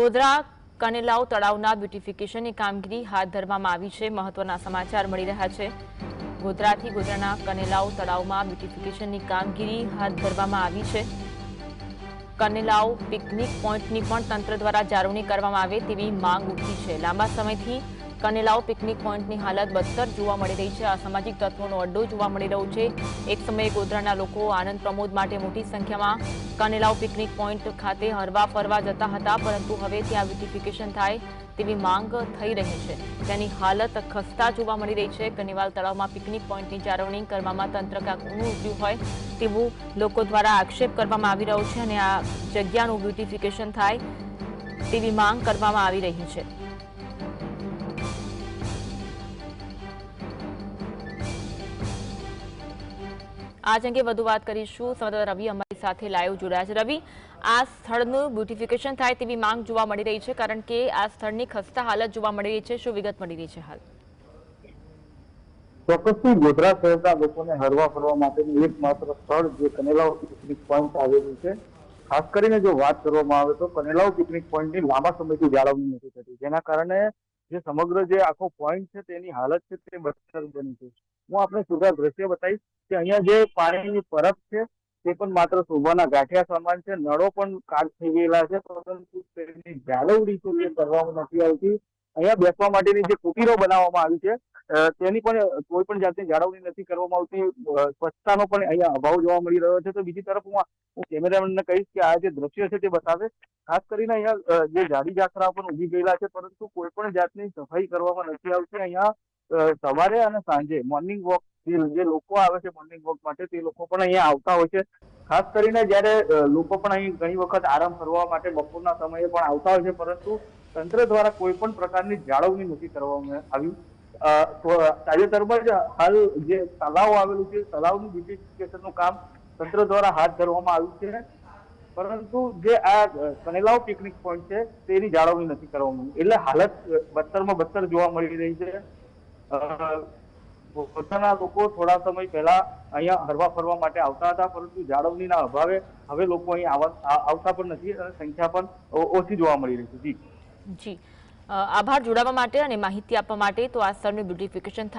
ગોધરા, કનેલાવ તળાવના બ્યુટિફિકેશનની કામગીરી હાથ ધરવામાં આવી છે. મહત્વના સમાચાર મળી રહ્યા છે. ગોધરાથી ગોધરાના કનેલાવ તળાવમાં બ્યુટિફિકેશનની કામગીરી હાથ ધરવામાં આવી છે. કનેલાવ પિકનિક પોઈન્ટની પણ તંત્ર દ્વારા જાળવણી કરવામાં આવે તેવી માંગ ઉઠી છે. લાંબા સમયથી કનેલાવ પિકનિક પોઈન્ટની હાલત બદતર જોવા મળી રહી છે. અસામાજિક તત્વોનો અડ્ડો જોવા મળી રહ્યો છે. એક સમયે ગોધરાના લોકો આનંદ પ્રમોદ માટે મોટી સંખ્યામાં કનેલાઓ પિકનિક પોઈન્ટ ખાતે હરવા ફરવા જતા હતા, પરંતુ હવે ત્યાં બ્યુટિફિકેશન થાય તેવી માંગ થઈ રહી છે. તેની હાલત ખસ્તા જોવા મળી રહી છે. કનેવાલ તળાવમાં પિકનિક પોઈન્ટની જાળવણી કરવામાં તંત્ર કાંક ઉભ્યું હોય તેવું લોકો દ્વારા આક્ષેપ કરવામાં આવી રહ્યો છે અને આ જગ્યાનું બ્યુટિફિકેશન થાય તેવી માંગ કરવામાં આવી રહી છે. આજ અંગે વધુ વાત કરીશું. સંવાદદાતા રવિ અમારી સાથે લાઈવ જોડાયા છે. રવિ, આ સ્થળનું બ્યુટિફિકેશન થાય તેવી માંગ જોવા મળી રહી છે, કારણ કે આ સ્થળની ખસ્તા હાલત જોવા મળી રહી છે. શું વિગત મળી રહી છે હાલ? ચોક્કસથી ગોધરા શહેરના લોકોને હરવા ફરવા માટેનું એકમાત્ર સ્થળ જે કનેલાવ પિકનિક પોઈન્ટ આવેલું છે. ખાસ કરીને જો વાત કરવામાં આવે તો કનેલાવ પિકનિક પોઈન્ટની લાંબા સમયથી જાળવણી નથી થતી. જેના કારણે જે સમગ્ર જે આખો પોઈન્ટ છે તેની હાલત છે તે બદતર બની છે. હું આપણે સુધાર દ્રશ્ય બતાવીશ કે અહીંયા જે પાણીની પરબ છે તે પણ માત્ર શોભાના ગાંઠિયા સમાન છે. નળો પણ કાટ થઈ ગયેલા છે, પરંતુ તેની જાળવણી છે કરવામાં નથી આવતી. અહીંયા બેસવા માટેની જે કુટીરો બનાવવામાં આવી છે તેની પણ કોઈ પણ જાતની જાળવણી નથી કરવામાં આવતી. સ્વચ્છતાનો પણ અહીંયા અભાવ જોવા મળી રહ્યો છે. તો બીજી તરફ હું હું કેમેરામેનને કહીશ કે આ જે દ્રશ્ય છે તે બતાવે. ખાસ કરીને અહીંયા જે જાડી જાખરા પણ ઊભી ગયેલા છે, પરંતુ કોઈ પણ જાતની સફાઈ કરવામાં નથી આવતી. અહીંયા સવારે અને સાંજે મોર્નિંગ વોક જે લોકો આવે છે મોર્નિંગ વોક માટે, તે લોકો પણ અહીંયા આવતા હોય છે. ખાસ કરીને જ્યારે લોકો પણ અહીં ઘણી વખત આરામ કરવા માટે બપોરના સમયે પણ આવતા હોય છે, પરંતુ તંત્ર દ્વારા કોઈ પણ પ્રકારની જાળવણી નથી કરવામાં આવી. તાજેતરમાં જ હાલ જે તલાવ આવેલું છે તલાવનું બ્યુટિફિકેશનનું કામ તંત્ર દ્વારા હાથ ધરવામાં આવ્યું છે. પરંતુ જે આ કનેલાવ પિકનિક પોઈન્ટ છે, તેની જાળવણી નથી કરવામાં આવી. એટલે હાલત બત્તરમાં બદતર જોવા મળી રહી છે. પોતાના લોકો થોડા સમય પહેલા અહીંયા હરવા ફરવા માટે આવતા હતા, પરંતુ જાળવણીના અભાવે હવે લોકો અહીં આવા- આવતા પણ નથી અને સંખ્યા પણ ઓછી જોવા મળી રહી છે. જી. જી. આભાર જોડાવા માટે અને માહિતી આપવા માટે તો આ સ્થળનું બ્યુટિફિકેશન